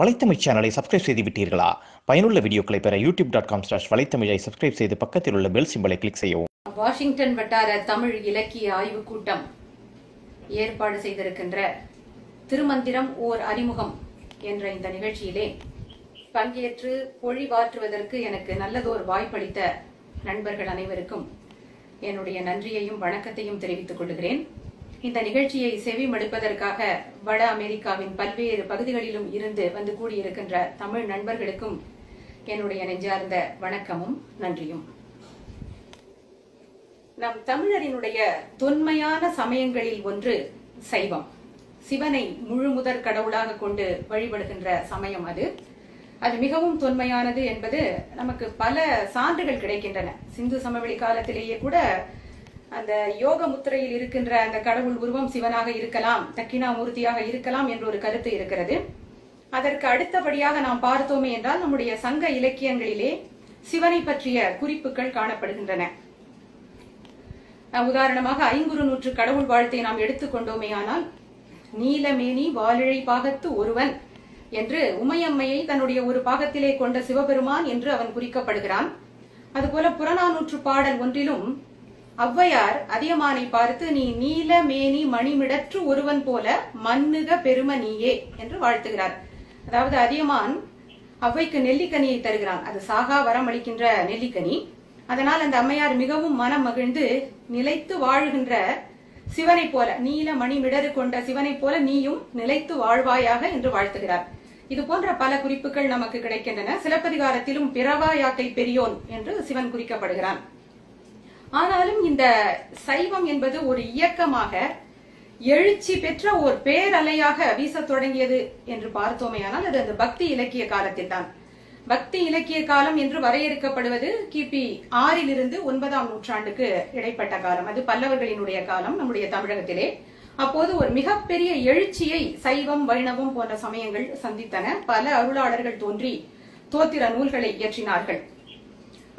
வலைத்தமிழ் சேனலை சப்ஸ்கிரைப் செய்து விட்டீர்களா? பயனுள்ள வீடியோக்களை பெற யூடியூப் டாட் காம் ஸ்லாஷ் வலைத்தமிழை சப்ஸ்கிரைப் செய்து பக்கத்தில் உள்ள பெல் சிம்பலை கிளிக் செய்யவும். வாஷிங்டன் வட்டார தமிழ் இலக்கிய ஆய்வு கூட்டம் ஏற்பாடு செய்திருக்கின்ற திருமந்திரம் ஓர் அறிமுகம் என்ற இந்த நிகழ்ச்சியிலே பங்கேற்று பொழிவாற்றுவதற்கு எனக்கு நல்லதோர் வாய்ப்பளித்த நண்பர்கள் அனைவருக்கும் என்னுடைய நன்றியையும் வணக்கத்தையும் தெரிவித்துக் கொள்கிறேன். இந்த நிகழ்ச்சியை செவிமடுப்பதற்காக வட அமெரிக்காவின் பல்வேறு பகுதிகளிலும் இருந்து வந்து கூடியிருக்கின்ற தமிழ் நண்பர்களுக்கும் என்னுடைய நெஞ்சார்ந்த வணக்கமும் நன்றியும். நம் தமிழரினுடைய தொன்மையான சமயங்களில் ஒன்று சைவம். சிவனை முழுமுதற் கடவுளாக கொண்டு வழிபடுகின்ற சமயம் அது. அது மிகவும் தொன்மையானது என்பது நமக்கு பல சான்றுகள் கிடைக்கின்றன. சிந்து சமவெளி காலத்திலேயே கூட அந்த யோக முத்திரையில் இருக்கின்ற அந்த கடவுள் உருவம் சிவனாக இருக்கலாம் தக்கினாமூர்த்தியாக இருக்கலாம் என்ற ஒரு கருத்து இருக்கிறது. அதற்கு அடுத்தபடியாக நாம் பார்த்தோமே என்றால் நம்முடைய சங்க இலக்கியங்களிலே சிவனை பற்றிய குறிப்புகள் காணப்படுகின்றன. உதாரணமாக ஐங்குறு நூற்று கடவுள் வாழ்த்தை நாம் எடுத்துக்கொண்டோமேயானால் நீலமேனி வாலிழை பாகத்து ஒருவன் என்று உமையம்மையை தன்னுடைய ஒரு பாகத்திலே கொண்ட சிவபெருமான் என்று அவன் குறிக்கப்படுகிறான். அதுபோல புறநானூற்று பாடல் ஒன்றிலும் ஔவையார் அதியமானை பார்த்து நீ நீல மேனி மணிமிடற்று ஒருவன் போல மன்னுக பெரும நீயே என்று வாழ்த்துகிறார். அதாவது அதியமான் ஔவைக்கு நெல்லிக்கனியை தருகிறான். அது சாகா வரம் அளிக்கின்ற நெல்லிக்கனி. அதனால் அந்த அம்மையார் மிகவும் மனம் மகிழ்ந்து நிலைத்து வாழுகின்ற சிவனை போல நீல மணிமிடறு கொண்ட சிவனை போல நீயும் நிலைத்து வாழ்வாயாக என்று வாழ்த்துகிறார். இது போன்ற பல குறிப்புகள் நமக்கு கிடைக்கின்றன. சிலப்பதிகாரத்திலும் பிறவா யாக்கை பெரியோன் என்று சிவன் குறிக்கப்படுகிறான். ஆனாலும் இந்த சைவம் என்பது ஒரு இயக்கமாக எழுச்சி பெற்ற ஒரு பேரலையாக வீசத் தொடங்கியது என்று பார்த்தோமேயானால் அது அந்த பக்தி இலக்கிய காலத்தில் தான். பக்தி இலக்கிய காலம் என்று வரையறுக்கப்படுவது கிபி ஆறிலிருந்து ஒன்பதாம் நூற்றாண்டுக்கு இடைப்பட்ட காலம். அது பல்லவர்களினுடைய காலம் நம்முடைய தமிழகத்திலே. அப்போது ஒரு மிகப்பெரிய எழுச்சியை சைவம் வைணவம் போன்ற சமயங்கள் சந்தித்தன. பல அருளாளர்கள் தோன்றி தோத்திர நூல்களை இயற்றினார்கள்.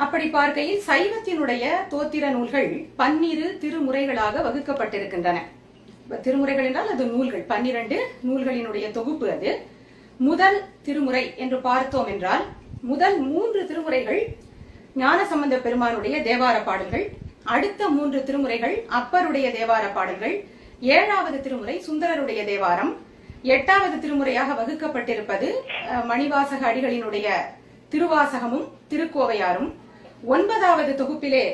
அப்படி பார்க்கையில் சைவத்தினுடைய தோத்திர நூல்கள் பன்னிரு திருமுறைகளாக வகுக்கப்பட்டிருக்கின்றன. திருமுறைகள் என்றால் அது நூல்கள். பன்னிரண்டு நூல்களினுடைய தொகுப்பு அது. முதல் திருமுறை என்று பார்த்தோம் என்றால் முதல் மூன்று திருமுறைகள் ஞானசம்பந்த பெருமானுடைய தேவார பாடல்கள் அடுத்த மூன்று திருமுறைகள் அப்பருடைய தேவார பாடல்கள் ஏழாவது திருமுறை சுந்தரருடைய தேவாரம் எட்டாவது திருமுறையாக வகுக்கப்பட்டிருப்பது மணிவாசக அடிகளினுடைய திருவாசகமும் திருக்கோவையாரும் ஒன்பதாவது தொகுப்பிலே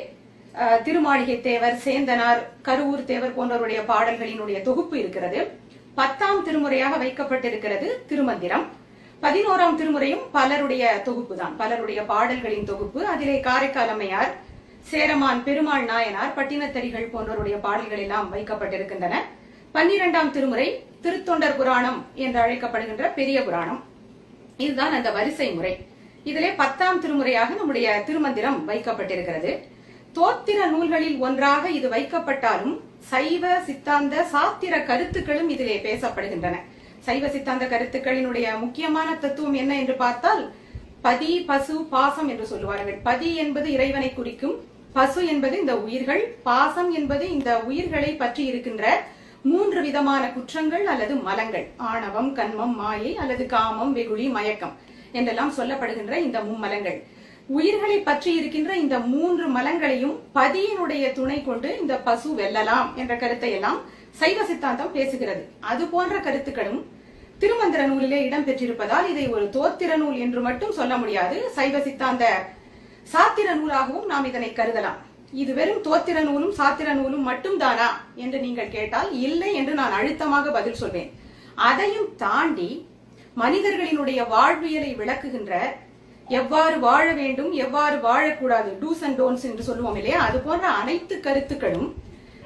திருமாளிகை தேவர் சேந்தனார் கருவூர் தேவர் போன்றவருடைய பாடல்களினுடைய தொகுப்பு இருக்கிறது. பத்தாம் திருமுறையாக வைக்கப்பட்டிருக்கிறது திருமந்திரம். பதினோராம் திருமுறையும் பலருடைய தொகுப்பு தான் பலருடைய பாடல்களின் தொகுப்பு. அதிலே காரைக்கால் அம்மையார் சேரமான் பெருமாள் நாயனார் பட்டினத்தடிகள் போன்றவருடைய பாடல்கள் எல்லாம் வைக்கப்பட்டிருக்கின்றன. பன்னிரெண்டாம் திருமுறை திருத்தொண்டர் புராணம் என்று அழைக்கப்படுகின்ற பெரிய புராணம். இதுதான் அந்த வரிசை முறை இதிலே பத்தாம் திருமுறையாக நம்முடைய திருமந்திரம் வைக்கப்பட்டிருக்கிறது. தோத்திர நூல்களில் ஒன்றாக இது வைக்கப்பட்டாலும் சைவ சித்தாந்த சாத்திர கருத்துக்களும் இதிலே பேசப்படுகின்றன. சைவ சித்தாந்த கருத்துக்களினுடைய முக்கியமான தத்துவம் என்ன என்று பார்த்தால் பதி பசு பாசம் என்று சொல்லுவார்கள். பதி என்பது இறைவனை குறிக்கும் பசு என்பது இந்த உயிர்கள் பாசம் என்பது இந்த உயிர்களை பற்றி இருக்கின்ற மூன்று விதமான குற்றங்கள் அல்லது மலங்கள். ஆணவம் கண்மம் மாயை அல்லது காமம் வெகுளி மயக்கம். என்றெல்லாம் சொல்லப்படுகின்ற இந்த மும்மலங்கள். உயிர்களை பற்றி இருக்கின்ற இந்த மூன்று மலங்களையும் பதியினுடைய துணை கொண்டு இந்த பசு வெல்லலாம் என்ற கருத்தை எல்லாம் சைவ சித்தாந்தம் பேசுகிறது. அது போன்ற கருத்துக்களும் திருமந்திர நூலிலே இடம்பெற்றிருப்பதால் இதை ஒரு தோத்திர நூல் என்று மட்டும் சொல்ல முடியாது. சைவ சித்தாந்த சாத்திர நூலாகவும் நாம் இதனை கருதலாம். இது வெறும் தோத்திர நூலும் சாத்திர நூலும் மட்டும்தானா என்று நீங்கள் கேட்டால் இல்லை என்று நான் அழுத்தமாக பதில் சொல்வேன். அதையும் தாண்டி மனிதர்களினுடைய வாழ்வியலை விளக்குகின்ற எவ்வாறு வாழ வேண்டும் எவ்வாறு வாழக்கூடாது டூஸ் அண்ட் டோன்ஸ் என்று சொல்லுவோம் இல்லையா? அது போன்ற அனைத்து கருத்துக்களும்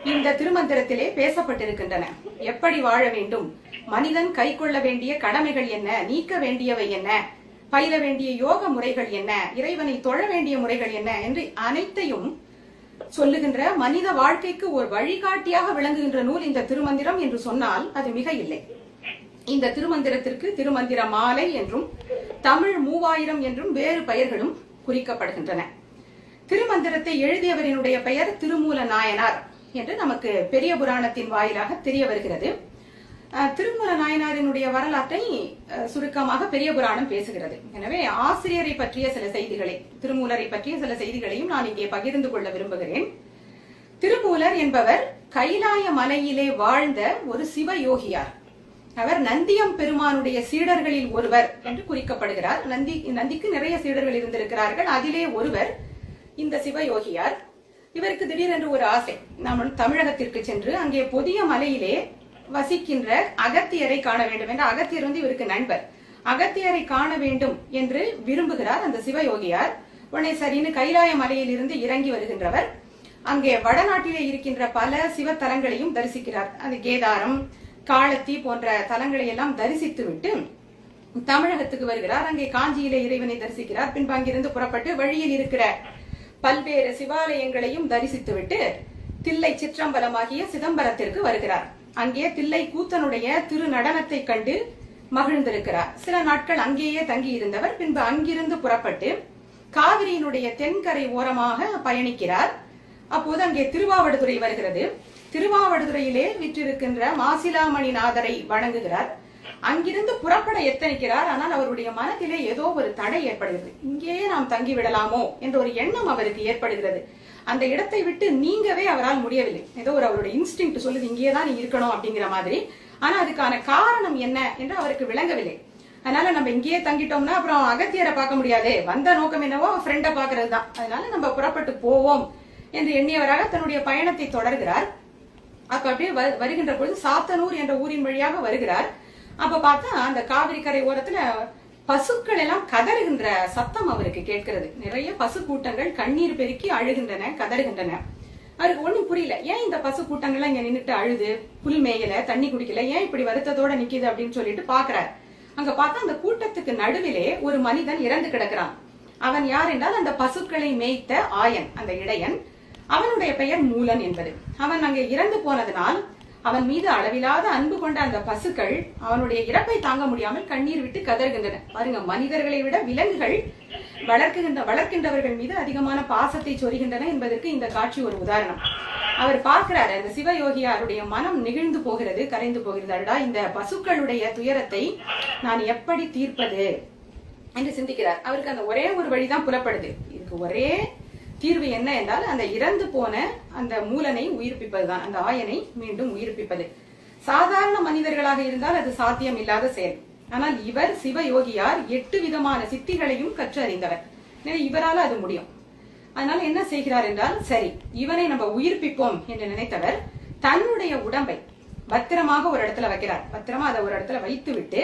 இந்த திருமந்திரத்திலே பேசப்பட்டிருக்கின்றன. எப்படி வாழ வேண்டும்? மனிதன் கை கொள்ள வேண்டிய கடமைகள் என்ன? நீக்க வேண்டியவை என்ன? பயில வேண்டிய யோக முறைகள் என்ன? இறைவனை தொழ வேண்டிய முறைகள் என்ன? என்று அனைத்தையும் சொல்லுகின்ற மனித வாழ்க்கைக்கு ஒரு வழிகாட்டியாக விளங்குகின்ற நூல் இந்த திருமந்திரம் என்று சொன்னால் அது மிக இல்லை. இந்த திருமந்திரத்திற்கு திருமந்திர மாலை என்றும் தமிழ் மூவாயிரம் என்றும் வேறு பெயர்களும் குறிக்கப்படுகின்றன. திருமந்திரத்தை எழுதியவரினுடைய பெயர் திருமூல நாயனார் என்று நமக்கு பெரிய புராணத்தின் வாயிலாக தெரிய வருகிறது. திருமூல நாயனாரினுடைய வரலாற்றை அஹ், சுருக்கமாக பெரிய புராணம் பேசுகிறது. எனவே ஆசிரியரை பற்றிய சில செய்திகளை திருமூலரை பற்றிய சில செய்திகளையும் நான் இங்கே பகிர்ந்து கொள்ள விரும்புகிறேன். திருமூலர் என்பவர் கைலாய மலையிலே வாழ்ந்த ஒரு சிவ யோகியார் அவர் நந்தியம் பெருமானுடைய சீடர்களில் ஒருவர் என்று குறிக்கப்படுகிறார். நந்தி நந்திக்கு நிறைய சீடர்கள் இருந்திருக்கிறார்கள். அதிலே ஒருவர் இந்த சிவயோகியார். இவருக்கு திடீரென்று ஒரு ஆசை. நாம் தமிழகத்திற்கு சென்று அங்கே புதிய மலையிலே வசிக்கின்ற அகத்தியரை காண வேண்டும் என்ற. அகத்தியர் வந்து இவருக்கு நண்பர். அகத்தியரை காண வேண்டும் என்று விரும்புகிறார் அந்த சிவயோகியார். உடனே சரின்னு கைலாய மலையில் இருந்து இறங்கி வருகின்றவர். அங்கே வடநாட்டிலே இருக்கின்ற பல சிவத்தலங்களையும் தரிசிக்கிறார். அது கேதாரம் காலத்தி போன்ற தலங்களை எல்லாம் தரிசித்து விட்டு தமிழகத்துக்கு வருகிறார். அங்கே காஞ்சியிலே இறைவனை தரிசிக்கிறார். பின்பு அங்கிருந்து புறப்பட்டு வழியில் இருக்கிற பல்வேறு சிவாலயங்களையும் தரிசித்துவிட்டு தில்லை சிற்றம்பலமாகிய சிதம்பரத்திற்கு வருகிறார். அங்கே தில்லை கூத்தனுடைய திரு நடனத்தை கண்டு மகிழ்ந்திருக்கிறார். சில நாட்கள் அங்கேயே தங்கி இருந்தவர் பின்பு அங்கிருந்து புறப்பட்டு காவிரியினுடைய தென்கரை ஓரமாக பயணிக்கிறார். அப்போது அங்கே திருவாவடுதுறை வருகிறது. திருவாவடுதுறையிலே விற்றிருக்கின்ற மாசிலாமணி நாதரை வணங்குகிறார். அங்கிருந்து புறப்பட எத்தனிக்கிறார். ஆனால் அவருடைய மனதிலே ஏதோ ஒரு தடை ஏற்படுகிறது. இங்கேயே நாம் தங்கி விடலாமோ என்ற ஒரு எண்ணம் அவருக்கு ஏற்படுகிறது. அந்த இடத்தை விட்டு நீங்கவே அவரால் முடியவில்லை. ஏதோ ஒரு அவருடைய இன்ஸ்டிங் சொல்லுது இங்கேயே தான் நீ இருக்கணும் அப்படிங்கிற மாதிரி. ஆனா அதுக்கான காரணம் என்ன என்று அவருக்கு விளங்கவில்லை. அதனால நம்ம இங்கேயே தங்கிட்டோம்னா அப்புறம் அகத்தியரை பார்க்க முடியாது. வந்த நோக்கம் என்னவோ ஃப்ரெண்டை பாக்குறது தான். அதனால நம்ம புறப்பட்டு போவோம் என்று எண்ணியவராக தன்னுடைய பயணத்தை தொடர்கிறார். அப்ப அப்படியே வருகின்ற பொழுது சாத்தனூர் என்ற ஊரின் வழியாக வருகிறார். அப்ப பார்த்தா அந்த காவிரி கரை ஓரத்துல பசுக்கள் எல்லாம் கதறுகின்ற சத்தம் அவருக்கு கேட்கிறது. நிறைய பசு கூட்டங்கள் கண்ணீர் பெருக்கி அழுகின்றன கதறுகின்றன. அவருக்கு ஒண்ணும் புரியல. ஏன் இந்த பசு கூட்டங்கள்லாம் இங்க நின்னுட்டு அழுது? புல் மேயல தண்ணி குடிக்கல ஏன் இப்படி வருத்தத்தோட நிக்குது அப்படின்னு சொல்லிட்டு பாக்குறாரு. அங்க பார்த்தா அந்த கூட்டத்துக்கு நடுவிலே ஒரு மனிதன் இறந்து கிடக்கிறான். அவன் யார் என்றால் அந்த பசுக்களை மேய்த்த ஆயன் அந்த இடையன். அவனுடைய பெயர் மூலன் என்பது. அவன் அங்கே இறந்து போனதனால் அவன் மீது அளவிலாத அன்பு கொண்ட அந்த பசுக்கள் அவனுடைய இறப்பை தாங்க முடியாமல் கண்ணீர் விட்டு கதறுகின்றன. பாருங்க மனிதர்களை விட விலங்குகள் வளர்க்குகின்ற வளர்க்கின்றவர்கள் மீது அதிகமான பாசத்தை சொருகின்றன என்பதற்கு இந்த காட்சி ஒரு உதாரணம். அவர் பார்க்கிறாரு அந்த சிவயோகியாருடைய மனம் நெகிழ்ந்து போகிறது கரைந்து போகிறது. இந்த பசுக்களுடைய துயரத்தை நான் எப்படி தீர்ப்பது? என்று சிந்திக்கிறார். அவருக்கு அந்த ஒரே ஒரு வழிதான் புலப்படுது. இதுக்கு ஒரே தீர்வு என்ன என்றால் அந்த இறந்து போன அந்த மூலனை உயிர்ப்பிப்பதுதான். அந்த ஆயனை மீண்டும் உயிர்ப்பிப்பது. சாதாரண மனிதர்களாக இருந்தால் அது சாத்தியம் இல்லாத செயல். ஆனால் இவர் சிவயோகியார் எட்டு விதமான சித்திகளையும் கற்று அறிந்தவர் எனவே இவரால அது முடியும். அதனால என்ன செய்கிறார் என்றால் சரி இவனை நம்ம உயிர்ப்பிப்போம் என்று நினைத்தவர் தன்னுடைய உடம்பை பத்திரமாக ஒரு இடத்துல வைக்கிறார். பத்திரமா அதை ஒரு இடத்துல வைத்து விட்டு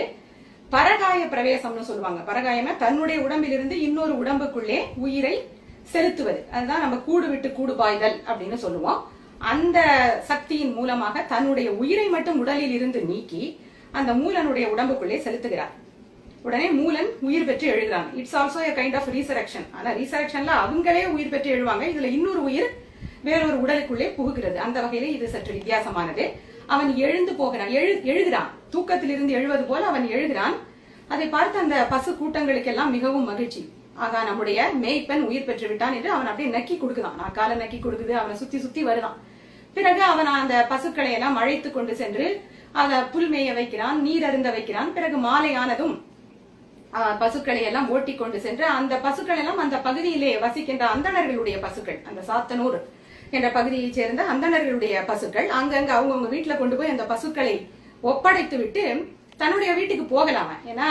பரகாய பிரவேசம்னு சொல்லுவாங்க. பரகாயம தன்னுடைய உடம்பிலிருந்து இன்னொரு உடம்புக்குள்ளே உயிரை செலுத்துவது. அதுதான் நம்ம கூடு விட்டு கூடு பாய்தல் அப்படின்னு சொல்லுவோம். அந்த சக்தியின் மூலமாக தன்னுடைய உயிரை மட்டும் உடலில் இருந்து நீக்கி அந்த மூலனுடைய உடம்புக்குள்ளே செலுத்துகிறார். உடனே மூலன் உயிர் பெற்று எழுகிறாங்க it's also a kind of resurrection ஆனா ரீசரக்ஷன்ல அவங்களே உயிர் பெற்று எழுவாங்க. இதுல இன்னொரு உயிர் வேறொரு உடலுக்குள்ளே புகுகிறது. அந்த வகையிலே இது சற்று வித்தியாசமானது. அவன் எழுந்து போகிறான். எழு எழுகிறான். தூக்கத்திலிருந்து எழுவது போல அவன் எழுகிறான். அதை பார்த்து அந்த பசு கூட்டங்களுக்கெல்லாம் மிகவும் மகிழ்ச்சி. ஆகா நம்முடைய மேய்ப்பன் உயிர் பெற்று விட்டான் என்று அவன் அப்படியே நக்கி கொடுக்குதான். நான் காலை நக்கி கொடுக்குது அவனை சுத்தி சுத்தி வருதான். பிறகு அவன் அந்த பசுக்களை எல்லாம் அழைத்து கொண்டு சென்று அதை புல் மேய வைக்கிறான் நீர் அருந்த வைக்கிறான். பிறகு மாலை ஆனதும் பசுக்களை எல்லாம் ஓட்டி கொண்டு சென்று அந்த பசுக்கள் எல்லாம் அந்த பகுதியிலே வசிக்கின்ற அந்தணர்களுடைய பசுக்கள் அந்த சாத்தனூர் என்ற பகுதியைச் சேர்ந்த அந்தணர்களுடைய பசுக்கள் அங்கங்க அவங்கவுங்க வீட்டுல கொண்டு போய் அந்த பசுக்களை ஒப்படைத்து விட்டு தன்னுடைய வீட்டுக்கு போகலாம் ஏன்னா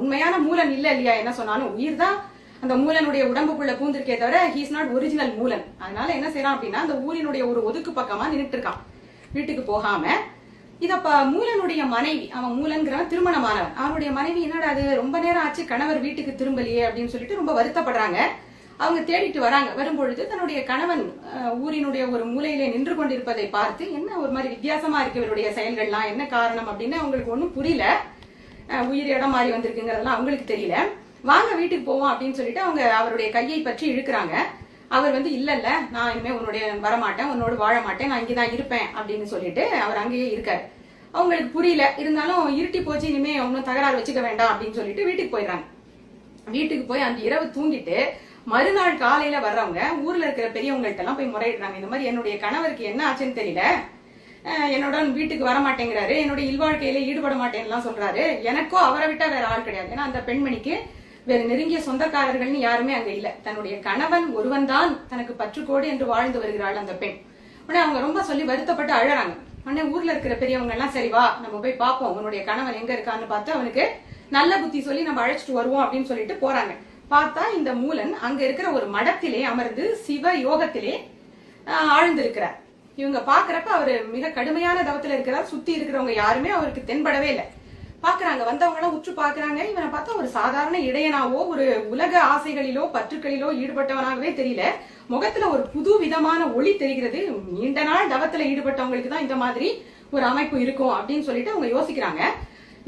உண்மையான மூலன் இல்ல இல்லையா? என்ன சொன்னாலும் உயிர் தான் அந்த மூலனுடைய உடம்புக்குள்ள பூந்திருக்கே தவிர ஹீஸ் நாட் ஒரிஜினல் மூலன். அதனால என்ன செய்யறான் அப்படின்னா அந்த ஊரினுடைய ஒரு ஒதுக்கு பக்கமா நின்னுட்டு இருக்கான். வீட்டுக்கு போகாம. இத மூலனுடைய மனைவி அவன் மூலன்கிறவன் திருமணமானவன். அவனுடைய மனைவி என்னடா அது ரொம்ப நேரம் ஆச்சு கணவர் வீட்டுக்கு திரும்பலையே அப்படின்னு சொல்லிட்டு ரொம்ப வருத்தப்படுறாங்க. அவங்க தேடிட்டு வராங்க. வரும்பொழுது தன்னுடைய கணவன் ஊரினுடைய ஒரு மூலையிலே நின்று கொண்டிருப்பதை பார்த்து என்ன ஒரு மாதிரி வித்தியாசமா இருக்கு இவருடைய செயல்கள்லாம்? என்ன காரணம்? அப்படின்னு அவங்களுக்கு ஒண்ணும் புரியல. உயிர் இடம் மாறி வந்திருக்குங்கிறதெல்லாம் அவங்களுக்கு தெரியல. வாங்க வீட்டுக்கு போவோம் அப்படின்னு சொல்லிட்டு அவங்க அவருடைய கையை பற்றி இழுக்கிறாங்க. அவர் வந்து இல்ல இல்ல நான் இனிமே உன்னுடைய வரமாட்டேன் உன்னோடு வாழ மாட்டேன் நான் தான் இருப்பேன் அப்படின்னு சொல்லிட்டு அவர் அங்கேயே இருக்காரு. அவங்களுக்கு புரியல. இருந்தாலும் இருட்டி போச்சு இனிமே ஒன்னும் தகராறு வச்சுக்க வேண்டாம் அப்படின்னு சொல்லிட்டு வீட்டுக்கு போயிடுறாங்க. வீட்டுக்கு போய் அந்த இரவு தூங்கிட்டு மறுநாள் காலையில வர்றவங்க ஊர்ல இருக்கிற பெரியவங்கள்ட்ட எல்லாம் போய் முறையிடுறாங்க. இந்த மாதிரி என்னுடைய கணவருக்கு என்ன ஆச்சுன்னு தெரியல. என்னோட வீட்டுக்கு வர மாட்டேங்கிறாரு என்னோட இல்வாழ்க்கையில ஈடுபட மாட்டேன்லாம் சொல்றாரு. எனக்கோ அவரை விட்டா வேற ஆள் கிடையாது. ஏன்னா அந்த பெண்மணிக்கு வேற நெருங்கிய சொந்தக்காரர்கள்னு யாருமே அங்க இல்ல. தன்னுடைய கணவன் ஒருவன் தான் தனக்கு பற்றுக்கோடு என்று வாழ்ந்து வருகிறாள் அந்த பெண். உடனே அவங்க ரொம்ப சொல்லி வருத்தப்பட்டு அழறாங்க. உடனே ஊர்ல இருக்கிற பெரியவங்க எல்லாம் சரி வா நம்ம போய் பார்ப்போம் உன்னுடைய கணவன் எங்க இருக்கான்னு பார்த்து அவனுக்கு நல்ல புத்தி சொல்லி நம்ம அழைச்சிட்டு வருவோம் அப்படின்னு சொல்லிட்டு போறாங்க. பார்த்தா இந்த மூலன் அங்க இருக்கிற ஒரு மடத்திலே அமர்ந்து சிவ யோகத்திலே ஆழ்ந்திருக்கிறார். இவங்க பாக்குறப்ப அவரு மிக கடுமையான தவத்துல இருக்கிறார். சுத்தி இருக்கிறவங்க யாருமே அவருக்கு தென்படவே இல்லை. பாக்குறாங்க வந்தவங்க எல்லாம் உற்று பாக்குறாங்க இவனை பார்த்தா ஒரு சாதாரண இடையனாவோ ஒரு உலக ஆசைகளிலோ பற்றுக்களிலோ ஈடுபட்டவனாகவே தெரியல. முகத்துல ஒரு புது விதமான ஒளி தெரிகிறது. நீண்ட நாள் தவத்துல ஈடுபட்டவங்களுக்கு தான் இந்த மாதிரி ஒரு அமைப்பு இருக்கும் அப்படின்னு சொல்லிட்டு அவங்க யோசிக்கிறாங்க.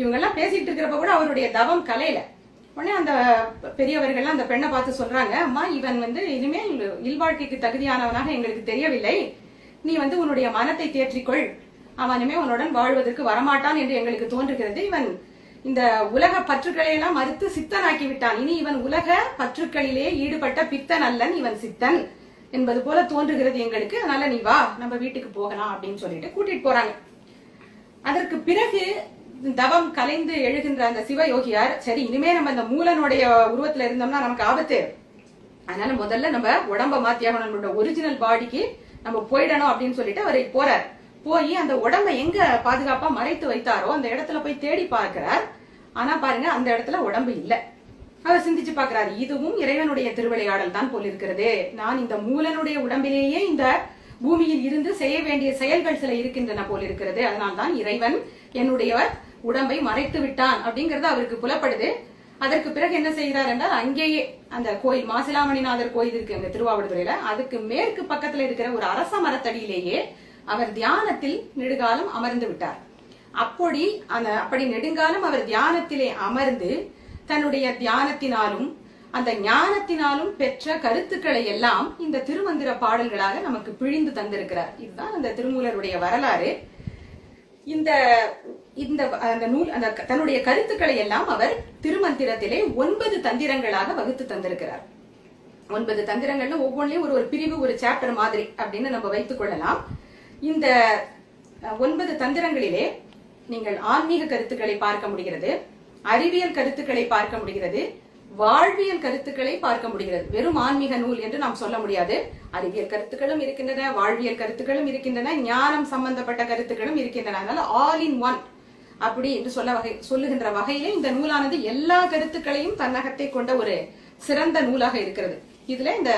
இவங்க எல்லாம் பேசிட்டு இருக்கிறப்ப கூட அவருடைய தவம் கலையில. உடனே அந்த பெரியவர்கள் அந்த பெண்ணை பார்த்து சொல்றாங்க அம்மா இவன் வந்து இனிமேல் இல்வாழ்க்கைக்கு தகுதியானவனாக எங்களுக்கு தெரியவில்லை. நீ வந்து உன்னுடைய மனத்தை தேற்றிக்கொள். அவனுமே உன்னுடன் வாழ்வதற்கு வரமாட்டான் என்று எங்களுக்கு தோன்றுகிறது. இவன் இந்த உலக பற்றுக்களை எல்லாம் மறுத்து சித்தனாக்கி விட்டான் இனி இவன் உலக பற்றுக்களிலே ஈடுபட்ட பித்தன் அல்லன் இவன் சித்தன் என்பது போல தோன்றுகிறது எங்களுக்கு. அதனால நீ வா நம்ம வீட்டுக்கு போகலாம் அப்படின்னு சொல்லிட்டு கூட்டிட்டு போறாங்க. அதற்கு பிறகு தவம் கலைந்து எழுகின்ற அந்த சிவயோகியார் சரி இனிமே நம்ம இந்த மூலனுடைய உருவத்துல இருந்தோம்னா நமக்கு ஆபத்து. அதனால முதல்ல நம்ம உடம்ப மாத்தியாகணும் நம்மளோட ஒரிஜினல் பாடிக்கு நம்ம போயிடணும் அப்படின்னு சொல்லிட்டு அவர் போறார். போய் அந்த உடம்ப எங்க பாதுகாப்பா மறைத்து வைத்தாரோ அந்த இடத்துல போய் தேடி பார்க்கிறார். ஆனா பாருங்க அந்த இடத்துல உடம்பு இல்ல. அவர் சிந்திச்சு பார்க்கிறார் இதுவும் இறைவனுடைய திருவிளையாடல் தான் போல் இருக்கிறது. நான் இந்த மூலனுடைய உடம்பிலேயே இந்த பூமியில் இருந்து செய்ய வேண்டிய செயல்கள் சில இருக்கின்றன போல் இருக்கிறது. அதனால்தான் இறைவன் என்னுடைய உடம்பை மறைத்து விட்டான் அப்படிங்கறது அவருக்கு புலப்படுது. அதற்கு பிறகு என்ன செய்கிறார் என்றால் அங்கேயே அந்த கோயில் மாசிலாமணிநாதர் கோயில் இருக்கு அங்க திருவாவடுதுறையில அதுக்கு மேற்கு பக்கத்துல இருக்கிற ஒரு அரச மரத்தடியிலேயே அவர் தியானத்தில் நெடுகாலம் அமர்ந்து விட்டார். அப்படி அந்த அப்படி நெடுங்காலம் அவர் தியானத்திலே அமர்ந்து தன்னுடைய தியானத்தினாலும் அந்த ஞானத்தினாலும் பெற்ற கருத்துக்களை எல்லாம் இந்த திருமந்திர பாடல்களாக நமக்கு பிழிந்து தந்திருக்கிறார். இதுதான் அந்த திருமூலருடைய வரலாறு. இந்த இந்த அந்த நூல் அந்த தன்னுடைய கருத்துக்களை எல்லாம் அவர் திருமந்திரத்திலே ஒன்பது தந்திரங்களாக வகுத்து தந்திருக்கிறார். ஒன்பது தந்திரங்கள்ல ஒவ்வொன்றையும் ஒரு ஒரு பிரிவு ஒரு சாப்டர் மாதிரி அப்படின்னு நம்ம வைத்துக் கொள்ளலாம். இந்த ஒன்பது தந்திரங்களிலே நீங்கள் ஆன்மீக கருத்துக்களை பார்க்க முடிகிறது அறிவியல் கருத்துக்களை பார்க்க முடிகிறது வாழ்வியல் கருத்துக்களை பார்க்க முடிகிறது. வெறும் ஆன்மீக நூல் என்று நாம் சொல்ல முடியாது. அறிவியல் கருத்துக்களும் இருக்கின்றன வாழ்வியல் கருத்துக்களும் இருக்கின்றன ஞானம் சம்பந்தப்பட்ட கருத்துக்களும் இருக்கின்றன. அதனால ஆல் இன் ஒன் அப்படி என்று சொல்ல வகை சொல்லுகின்ற வகையிலே இந்த நூலானது எல்லா கருத்துக்களையும் தன்னகத்தை கொண்ட ஒரு சிறந்த நூலாக இருக்கிறது. இதுல இந்த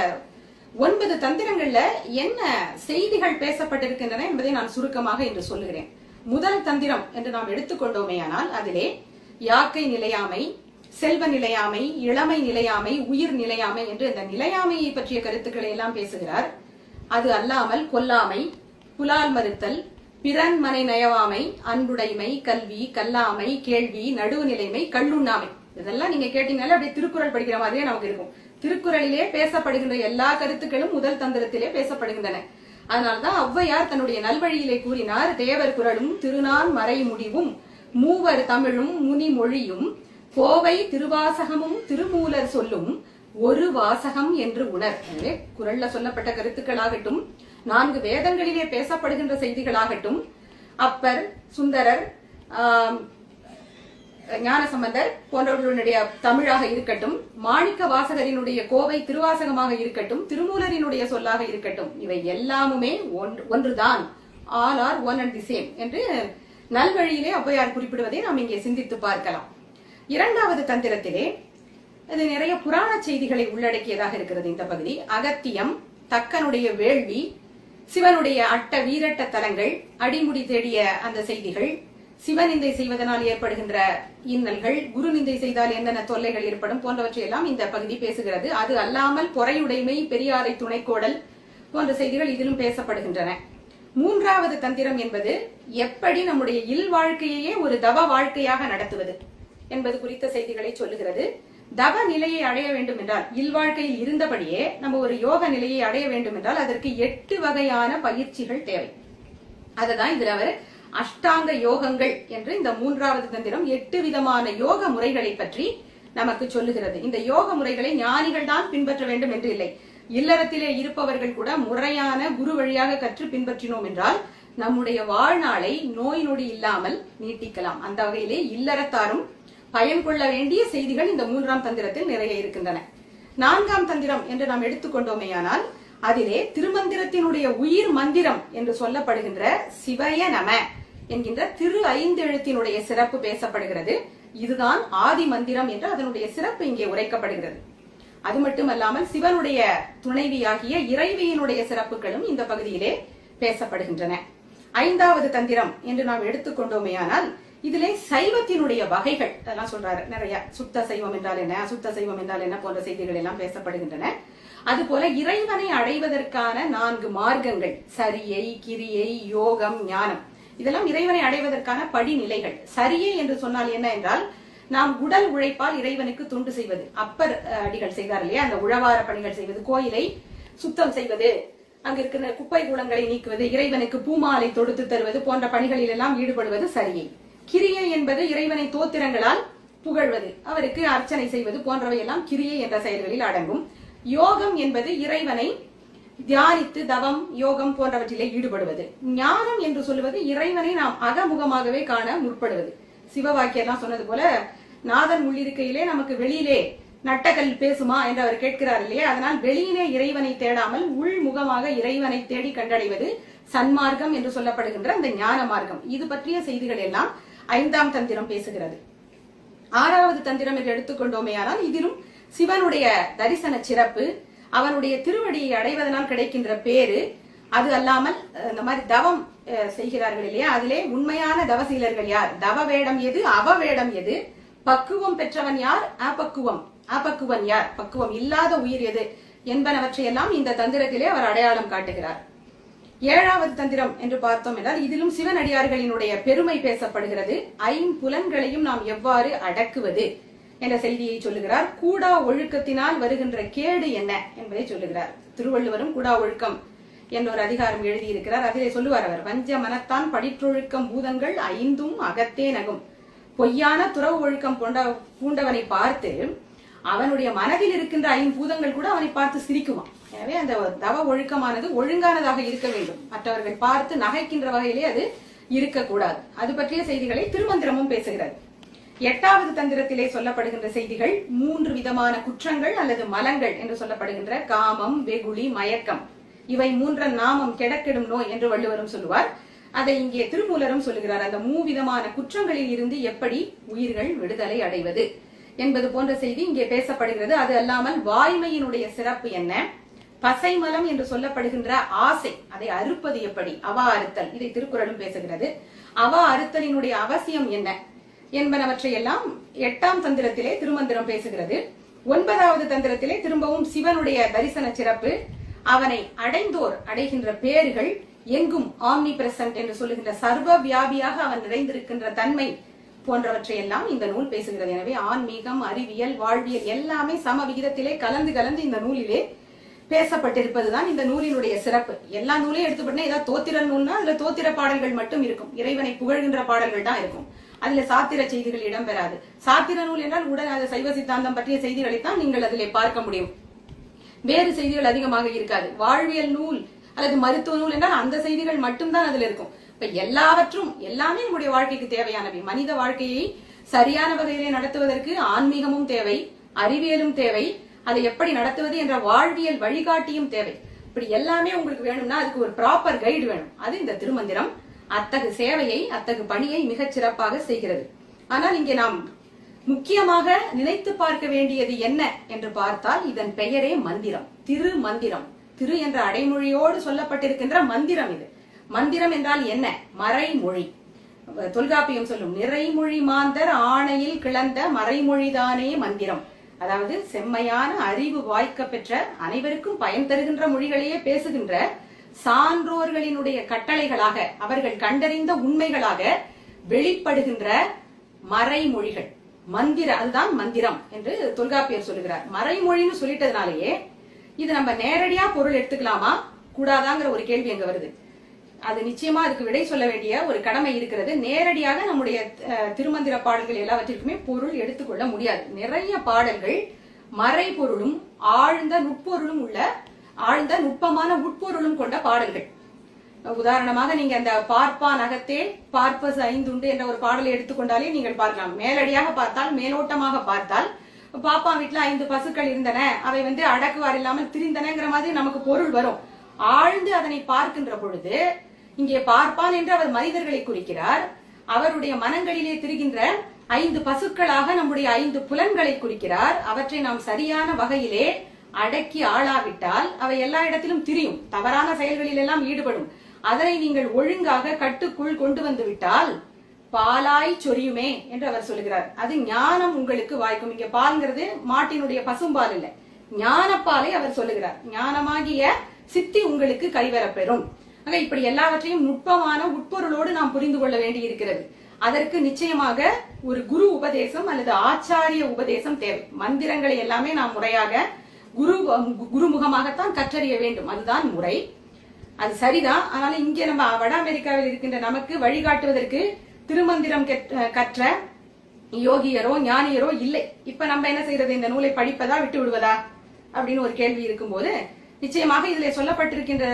ஒன்பது தந்திரங்கள்ல என்ன செய்திகள் பேசப்பட்டிருக்கின்றன என்பதை நான் சுருக்கமாக இன்று சொல்லுகிறேன். முதல் தந்திரம் என்று நாம் எடுத்துக்கொண்டோமேயானால் அதிலே யாக்கை நிலையாமை செல்வ நிலையாமை இளமை நிலையாமை உயிர் நிலையாமை என்று இந்த நிலையாமையை பற்றிய கருத்துக்களை எல்லாம் பேசுகிறார். அது அல்லாமல் கொல்லாமை புலால் மறுத்தல் பிறன் மனை நயவாமை அன்புடைமை கல்வி கல்லாமை கேள்வி நடுவுநிலைமை கல்லுண்ணாமை. இதெல்லாம் நீங்க கேட்டீங்கனால அப்படியே திருக்குறள் படிக்கிற மாதிரியே நமக்கு இருக்கும். திருக்குறளிலே பேசப்படுகின்ற எல்லா கருத்துக்களும் முதல் தந்திரத்திலே பேசப்படுகின்றன. அதனால்தான் ஔவையார் தன்னுடைய நல்வழியிலே கூறினார் தேவர் குரலும் திருநான் மறை முடிவும் மூவர் தமிழும் முனி மொழியும் கோவை திருவாசகமும் திருமூலர் சொல்லும் ஒரு வாசகம் என்று உணர். குரல்ல சொல்லப்பட்ட கருத்துக்களாகட்டும் நான்கு வேதங்களிலே பேசப்படுகின்ற செய்திகளாகட்டும் அப்பர் சுந்தரர் ஞானசம்பந்தர் போன்றவர்களுடைய தமிழாக இருக்கட்டும் மாணிக்க வாசகரினுடைய கோவை திருவாசகமாக இருக்கட்டும் திருமூலரினுடைய சொல்லாக இருக்கட்டும் இவை எல்லாமுமே ஒன்று- ஒன்றுதான். All are one and the same என்று நல்வழியிலே ஔவையார் குறிப்பிடுவதை நாம் இங்கே சிந்தித்து பார்க்கலாம். இரண்டாவது தந்திரத்திலே இது நிறைய புராண செய்திகளை உள்ளடக்கியதாக இருக்கிறது இந்த பகுதி. அகத்தியம் தக்கனுடைய வேள்வி சிவனுடைய அட்ட வீரட்ட தலங்கள் அடிமுடி தேடிய அந்த செய்திகள் சிவநிந்தை செய்வதனால் ஏற்படுகின்ற இன்னல்கள் குரு நிந்தை செய்தால் என்னென்ன தொல்லைகள் ஏற்படும் போன்றவற்றை எல்லாம் இந்த பகுதி பேசுகிறது. அது அல்லாமல் பொறையுடைமை பெரியாரை துணைக்கோடல் போன்ற செய்திகள் இதிலும் பேசப்படுகின்றன. மூன்றாவது தந்திரம் என்பது எப்படி நம்முடைய இல் வாழ்க்கையையே ஒரு தவ வாழ்க்கையாக நடத்துவது என்பது குறித்த செய்திகளை சொல்லுகிறது. தவ நிலையை அடைய வேண்டும் என்றால் இல்வாழ்க்கையில் இருந்தபடியே நம்ம ஒரு யோக நிலையை அடைய வேண்டும் என்றால் அதற்கு எட்டு வகையான பயிற்சிகள் தேவை. அதுதான் இதுல அவர் அஷ்டாங்க யோகங்கள் என்று இந்த மூன்றாவது தந்திரம் எட்டு விதமான யோக முறைகளை பற்றி நமக்கு சொல்லுகிறது. இந்த யோக முறைகளை ஞானிகள் தான் பின்பற்ற வேண்டும் என்று இல்லை. இல்லறத்திலே இருப்பவர்கள் கூட முறையான குரு வழியாக கற்று பின்பற்றினோம் என்றால் நம்முடைய வாழ்நாளை நோய் நொடி இல்லாமல் நீட்டிக்கலாம். அந்த வகையிலே இல்லறத்தாரும் பயன் கொள்ள வேண்டிய செய்திகள் இந்த மூன்றாம் தந்திரத்தில் நிறைய இருக்கின்றன. நான்காம் தந்திரம் என்று நாம் எடுத்துக்கொண்டோமேயானால் அதிலே திருமந்திரத்தினுடைய உயிர் மந்திரம் என்று சொல்லப்படுகின்ற சிவய நம என்கின்ற திரு ஐந்தெழுத்தினுடைய சிறப்பு பேசப்படுகிறது. இதுதான் ஆதி மந்திரம் என்று அதனுடைய சிறப்பு இங்கே உரைக்கப்படுகிறது. அது மட்டுமல்லாமல் சிவனுடைய துணைவியாகிய இறைவியினுடைய சிறப்புகளும் இந்த பகுதியிலே பேசப்படுகின்றன. ஐந்தாவது தந்திரம் என்று நாம் எடுத்துக்கொண்டோமேயானால் இதிலே சைவத்தினுடைய வகைகள் அதெல்லாம் சொல்றாரு. நிறைய சுத்த சைவம் என்றால் என்ன அசுத்த சைவம் என்றால் என்ன போன்ற செய்திகள் எல்லாம் பேசப்படுகின்றன. அதுபோல இறைவனை அடைவதற்கான நான்கு மார்க்கங்கள் சரியை கிரியை யோகம் ஞானம். இதெல்லாம் இறைவனை அடைவதற்கான படிநிலைகள். சரியை என்று சொன்னால் என்ன என்றால் நாம் உடல் உழைப்பால் இறைவனுக்கு தொண்டு செய்வது. அப்பர் அடிகள் செய்தார் இல்லையா? அந்த உழவார பணிகள் செய்வது கோயிலை சுத்தம் செய்வது அங்க இருக்கிற குப்பை கூலங்களை நீக்குவது இறைவனுக்கு பூமாலை தொடுத்து தருவது போன்ற பணிகளில் எல்லாம் ஈடுபடுவது சரியை. கிரியை என்பது இறைவனை தோத்திரங்களால் புகழ்வது. அவருக்கு அர்ச்சனை செய்வது போன்றவை எல்லாம் கிரியை என்ற செயல்களில் அடங்கும். யோகம் என்பது இறைவனை தியானித்து தவம் யோகம் போன்றவற்றிலே ஈடுபடுவது. ஞானம் என்று சொல்லுவது இறைவனை நாம் அகமுகமாகவே காண முற்படுவது. சிவவாக்கியெல்லாம் சொன்னது போல நாதன் உள்ளிருக்கையிலே நமக்கு வெளியிலே நட்டக்கல் பேசுமா? என்று அவர் கேட்கிறார் இல்லையா? அதனால் வெளியிலே இறைவனை தேடாமல் உள்முகமாக இறைவனை தேடி கண்டடைவது சன்மார்க்கம் என்று சொல்லப்படுகின்ற அந்த ஞான மார்க்கம். இது பற்றிய செய்திகள் எல்லாம் ஐந்தாம் தந்திரம் பேசுகிறது. ஆறாவது தந்திரம் என்று எடுத்துக்கொண்டோமேயானால் இதிலும் சிவனுடைய தரிசன சிறப்பு அவனுடைய திருவடியை அடைவதனால் கிடைக்கின்ற பேரு அது அல்லாமல் இந்த மாதிரி தவம் அஹ், செய்கிறார்கள் இல்லையா? அதிலே உண்மையான தவசீலர்கள் யார்? தவ வேடம் எது? அவ வேடம் எது? பக்குவம் பெற்றவன் யார்? அபக்குவம் அபக்குவன் யார்? பக்குவம் இல்லாத உயிர் எது? என்பனவற்றையெல்லாம் இந்த தந்திரத்திலே அவர் அடையாளம் காட்டுகிறார். ஏழாவது தந்திரம் என்று பார்த்தோம் என்றால் இதிலும் சிவனடியார்களினுடைய பெருமை பேசப்படுகிறது. ஐம்புலன்களையும் நாம் எவ்வாறு அடக்குவது என்ற செய்தியை சொல்லுகிறார். கூடா ஒழுக்கத்தினால் வருகின்ற கேடு என்ன என்பதை சொல்லுகிறார். திருவள்ளுவரும் கூடா ஒழுக்கம் என்ற ஒரு அதிகாரம் எழுதியிருக்கிறார். அதிலே சொல்லுவார் அவர் வஞ்ச மனத்தான் படிற்றொழுக்கம் பூதங்கள் ஐந்தும் அகத்தே நகும். பொய்யான துறவு ஒழுக்கம் கொண்ட பூண்டவனை பார்த்து அவனுடைய மனதில் இருக்கின்ற ஐம்பூதங்கள் கூட அவனை பார்த்து சிரிக்குமா. எனவே அந்த தவ ஒழுக்கமானது ஒழுங்கானதாக இருக்க வேண்டும். மற்றவர்கள் பார்த்து நகைக்கின்ற வகையிலே அது இருக்கக்கூடாது. அது பற்றிய செய்திகளை திருமந்திரமும் பேசுகிறது. எட்டாவது தந்திரத்திலே சொல்லப்படுகின்ற செய்திகள் மூன்று விதமான குற்றங்கள் அல்லது மலங்கள் என்று சொல்லப்படுகின்ற காமம் வெகுளி மயக்கம். இவை மூன்ற நாமம் கெடக்கெடும் நோய் என்று வள்ளுவரும் சொல்லுவார். அதை இங்கே திருமூலரும் சொல்லுகிறார். அந்த மூவிதமான குற்றங்களில் இருந்து எப்படி உயிர்கள் விடுதலை அடைவது? என்பது போன்ற செய்தி இங்கே பேசப்படுகிறது. அது அல்லாமல் வாய்மையினுடைய சிறப்பு என்ன? பசைமலம் என்று சொல்லப்படுகின்ற ஆசை அதை அறுப்பது எப்படி? அவா அறுத்தல் இதை திருக்குறளும் பேசுகிறது. அவா அறுத்தலினுடைய அவசியம் என்ன என்பனவற்றை எல்லாம் எட்டாம் தந்திரத்திலே திருமந்திரம் பேசுகிறது. ஒன்பதாவது தந்திரத்திலே திரும்பவும் சிவனுடைய தரிசன சிறப்பு அவனை அடைந்தோர் அடைகின்ற பேர்கள் எங்கும் ஆம்னி பிரசன்ட் என்று சொல்லுகின்ற சர்வ வியாபியாக அவன் நிறைந்திருக்கின்ற தன்மை போன்றவற்றை எல்லாம் இந்த நூல் பேசுகிறது. எனவே ஆன்மீகம் அறிவியல் வாழ்வியல் எல்லாமே சம விகிதத்திலே கலந்து கலந்து இந்த நூலிலே பேசப்பட்டிருப்பதுதான் இந்த நூலினுடைய சிறப்பு. எல்லா நூலையும் எடுத்துப்பட்டா ஏதாவது தோத்திர நூல்னா அதுல தோத்திர பாடல்கள் மட்டும் இருக்கும். இறைவனை புகழ்கின்ற பாடல்கள் தான் இருக்கும். அதுல சாத்திர செய்திகள் இடம்பெறாது சாத்திர நூல் என்றால் உடன் அது சைவ சித்தாந்தம் பற்றிய செய்திகளைத்தான் நீங்கள் அதிலே பார்க்க முடியும். வேறு செய்திகள் அதிகமாக இருக்காது. வாழ்வியல் நூல் அல்லது மருத்துவ நூல் என்றால் அந்த செய்திகள் மட்டும்தான் அதுல இருக்கும். இப்ப எல்லாவற்றும் எல்லாமே நம்முடைய வாழ்க்கைக்கு தேவையானவை மனித வாழ்க்கையை சரியான வகையிலே நடத்துவதற்கு ஆன்மீகமும் தேவை அறிவியலும் தேவை அதை எப்படி நடத்துவது என்ற வாழ்வியல் வழிகாட்டியும் தேவை. இப்படி எல்லாமே உங்களுக்கு வேணும்னா அதுக்கு ஒரு ப்ராப்பர் கைடு வேணும். அது இந்த திருமந்திரம். அத்தகு சேவையை அத்தகு பணியை மிகச் சிறப்பாக செய்கிறது. ஆனால் இங்கே நாம் முக்கியமாக நினைத்து பார்க்க வேண்டியது என்ன என்று பார்த்தால் இதன் பெயரே மந்திரம். திரு மந்திரம் திரு என்ற அடைமொழியோடு சொல்லப்பட்டிருக்கின்ற மந்திரம் இது. மந்திரம் என்றால் என்ன? மறைமொழி. தொல்காப்பியம் சொல்லும் நிறைமொழி மாந்தர் ஆணையில் கிளந்த மறைமொழிதானே மந்திரம். அதாவது செம்மையான அறிவு வாய்க்க பெற்ற அனைவருக்கும் பயன் தருகின்ற மொழிகளையே பேசுகின்ற சான்றோர்களினுடைய கட்டளைகளாக அவர்கள் கண்டறிந்த உண்மைகளாக வெளிப்படுகின்ற மறைமொழிகள். மந்திர அதுதான் மந்திரம் என்று தொல்காப்பியர் சொல்லுகிறார். மறைமொழின்னு சொல்லிட்டதுனாலேயே இது நம்ம நேரடியா பொருள் எடுத்துக்கலாமா? கூடாதாங்கிற ஒரு கேள்வி அங்க வருது. அது நிச்சயமா அதுக்கு விடை சொல்ல வேண்டிய ஒரு கடமை இருக்கிறது. நேரடியாக நம்முடைய திருமந்திர பாடல்கள் எல்லாவற்றிற்குமே பொருள் எடுத்துக்கொள்ள முடியாது. நிறைய பாடல்கள் மறைபொருளும் ஆழ்ந்த நுட்பொருளும் உள்ள ஆழ்ந்த நுட்பமான உட்பொருளும் கொண்ட பாடல்கள். உதாரணமாக நீங்க அந்த பார்ப்பா நகத்தே பார்ப்பஸ் ஐந்துண்டு என்ற ஒரு பாடலை எடுத்துக்கொண்டாலே நீங்கள் பார்க்கலாம். மேலடியாக பார்த்தால் மேலோட்டமாக பார்த்தால் பாப்பா வீட்டுல ஐந்து பசுக்கள் இருந்தன அவை வந்து அடக்குவார் இல்லாமல் திரிந்தனங்கிற மாதிரி நமக்கு பொருள் வரும். ஆழ்ந்து அதனை பார்க்கின்ற பொழுது இங்கே பார்ப்பான் என்று அவர் மனிதர்களை குறிக்கிறார். அவருடைய மனங்களிலே திரிகின்ற ஐந்து பசுக்களாக நம்முடைய ஐந்து புலன்களை குறிக்கிறார். அவற்றை நாம் சரியான வகையிலே அடக்கி ஆளாவிட்டால் அவை எல்லா இடத்திலும் திரியும். தவறான செயல்களில் எல்லாம் ஈடுபடும். அதனை நீங்கள் ஒழுங்காக கட்டுக்குள் கொண்டு வந்து விட்டால் பாலாய் சொரியுமே என்று அவர் சொல்கிறார். அது ஞானம் உங்களுக்கு வாய்க்கும். இங்க பால்ங்கிறது மாட்டினுடைய பசும்பால் இல்ல. ஞானப்பாலை அவர் சொல்லுகிறார். ஞானமாகிய சித்தி உங்களுக்கு கைவரப்பெறும் பெறும். ஆக இப்படி எல்லாவற்றையும் நுட்பமான உட்பொருளோடு நாம் புரிந்து கொள்ள வேண்டி இருக்கிறது அதற்கு நிச்சயமாக ஒரு குரு உபதேசம் அல்லது ஆச்சாரிய உபதேசம் தேவை. மந்திரங்களை எல்லாமே நாம் முறையாக குரு குருமுகமாகத்தான் கற்றறிய வேண்டும். அதுதான் முறை. அது சரிதான். ஆனாலும் இங்கே நம்ம வட அமெரிக்காவில் இருக்கின்ற நமக்கு வழிகாட்டுவதற்கு திருமந்திரம் கற்ற யோகியரோ ஞானியரோ இல்லை. இப்ப நம்ம என்ன செய்யறது இந்த நூலை படிப்பதா விட்டு விடுவதா அப்படின்னு ஒரு கேள்வி இருக்கும்போது நிச்சயமாக இதுல சொல்லப்பட்டிருக்கின்ற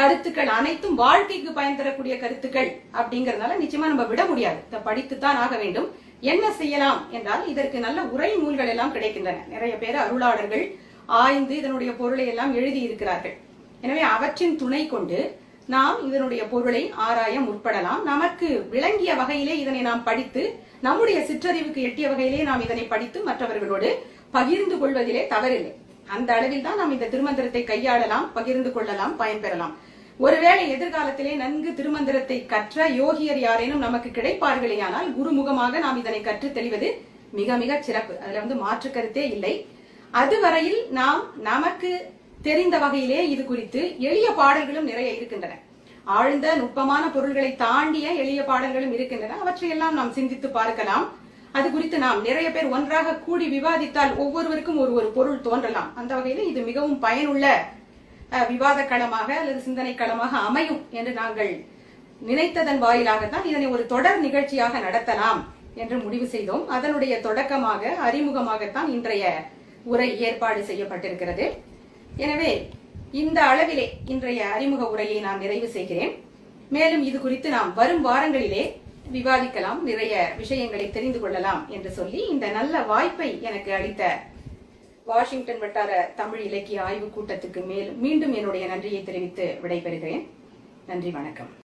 கருத்துக்கள் அனைத்தும் வாழ்க்கைக்கு பயன் தரக்கூடிய கருத்துக்கள் அப்படிங்கறதுனால நிச்சயமா நம்ம விட முடியாது. இதை படித்துத்தான் ஆக வேண்டும். என்ன செய்யலாம் என்றால் இதற்கு நல்ல உரை நூல்கள் எல்லாம் கிடைக்கின்றன. நிறைய பேர் அருளாளர்கள் ஆய்ந்து இதனுடைய பொருளை எல்லாம் எழுதி இருக்கிறார்கள். எனவே அவற்றின் துணை கொண்டு நாம் இதனுடைய பொருளை ஆராய முற்படலாம். நமக்கு விளங்கிய வகையிலே இதனை நாம் படித்து நம்முடைய சிற்றறிவுக்கு எட்டிய வகையிலே நாம் இதனை படித்து மற்றவர்களோடு பகிர்ந்து கொள்வதிலே தவறில்லை. அந்த அளவில் தான் நாம் இந்த திருமந்திரத்தை கையாளலாம் பகிர்ந்து கொள்ளலாம் பயன்பெறலாம். ஒருவேளை எதிர்காலத்திலே நன்கு திருமந்திரத்தை கற்ற யோகியர் யாரேனும் நமக்கு கிடைப்பார்களேயானால் குருமுகமாக நாம் இதனை கற்று தெளிவது மிக மிக சிறப்பு. அதுல வந்து மாற்று கருத்தே இல்லை. அதுவரையில் நாம் நமக்கு தெரிந்த வகையிலே இது குறித்து எளிய பாடல்களும் நிறைய இருக்கின்றன. ஆழ்ந்த நுட்பமான பொருள்களை தாண்டிய எளிய பாடல்களும் இருக்கின்றன. அவற்றையெல்லாம் நாம் சிந்தித்து பார்க்கலாம். அது குறித்து நாம் நிறைய பேர் ஒன்றாக கூடி விவாதித்தால் ஒவ்வொருவருக்கும் ஒரு ஒரு பொருள் தோன்றலாம். அந்த வகையில் இது மிகவும் பயனுள்ள விவாத களமாக அல்லது சிந்தனை களமாக அமையும் என்று நாங்கள் நினைத்ததன் வாயிலாகத்தான் இதனை ஒரு தொடர் நிகழ்ச்சியாக நடத்தலாம் என்று முடிவு செய்தோம். அதனுடைய தொடக்கமாக அறிமுகமாகத்தான் இன்றைய உரை ஏற்பாடு செய்யப்பட்டிருக்கிறது. எனவே இந்த அளவிலே இன்றைய அறிமுக உரையை நான் நிறைவு செய்கிறேன். மேலும் இது குறித்து நாம் வரும் வாரங்களிலே விவாதிக்கலாம் நிறைய விஷயங்களை தெரிந்து கொள்ளலாம் என்று சொல்லி இந்த நல்ல வாய்ப்பை எனக்கு அளித்த வாஷிங்டன் வட்டார தமிழ் இலக்கிய ஆய்வு கூட்டத்துக்கு மேல் மீண்டும் என்னுடைய நன்றியை தெரிவித்து விடைபெறுகிறேன். நன்றி வணக்கம்.